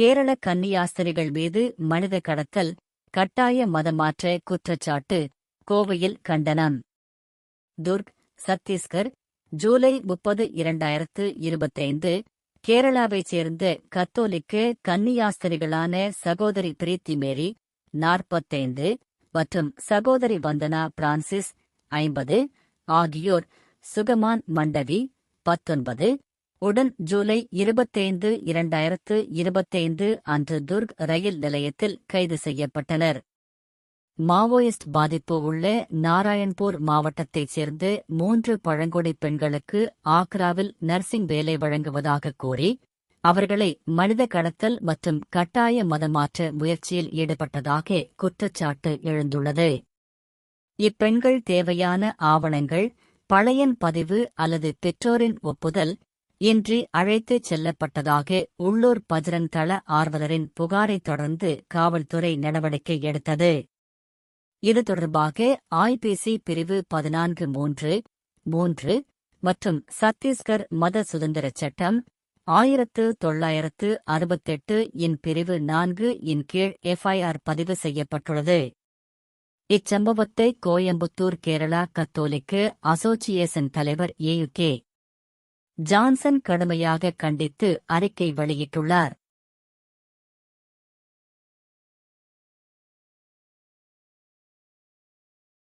கேரள கன்னியாஸ்திரிகள் மீது மனித கடத்தல் கட்டாய மதமாற்ற குற்றச்சாட்டு கோவையில் கண்டனம். துர்க் சத்தீஸ்கர் ஜூலை முப்பது இரண்டாயிரத்து இருபத்தைந்து கேரளாவைச் சேர்ந்த கத்தோலிக்க கன்னியாஸ்திரிகளான சகோதரி பிரீத்தி மேரி நாற்பத்தைந்து மற்றும் சகோதரி வந்தனா பிரான்சிஸ் ஐம்பது ஆகியோர் சுகமான் மண்டவி பத்தொன்பது உடன் ஜூலை இருபத்தைந்து இரண்டாயிரத்து இருபத்தைந்து அன்று துர்க் ரயில் நிலையத்தில் கைது செய்யப்பட்டனர். மாவோயிஸ்ட் பாதிப்பு உள்ள நாராயண்பூர் மாவட்டத்தைச் சேர்ந்த மூன்று பழங்குடி பெண்களுக்கு ஆக்ராவில் நர்சிங் வேலை வழங்குவதாக கூறி அவர்களை மனித கடத்தல் மற்றும் கட்டாய மதமாற்ற முயற்சியில் ஈடுபட்டதாக குற்றச்சாட்டு எழுந்துள்ளது. இப்பெண்கள் தேவையான ஆவணங்கள் பழையன் பதிவு அல்லது பெற்றோரின் ஒப்புதல் இன்றி அழைத்துச் செல்லப்பட்டதாக உள்ளூர் பஜ்ரங் தள ஆர்வலரின் புகாரைத் தொடர்ந்து காவல்துறை நடவடிக்கை எடுத்தது. இது தொடர்பாக ஐபிசி பிரிவு பதினான்கு மூன்று மூன்று மற்றும் சத்தீஸ்கர் மத சுதந்திரச் சட்டம் ஆயிரத்து தொள்ளாயிரத்து அறுபத்தெட்டு இன் பிரிவு நான்கு இன் கீழ் எஃப்ஐஆர் பதிவு செய்யப்பட்டுள்ளது. இச்சம்பவத்தை கோயம்புத்தூர் கேரளா கத்தோலிக்கு அசோசியேஷன் தலைவர் ஏயுகே ஜான்சன் கடுமையாக கண்டித்து அறிக்கை வெளியிட்டுள்ளார்.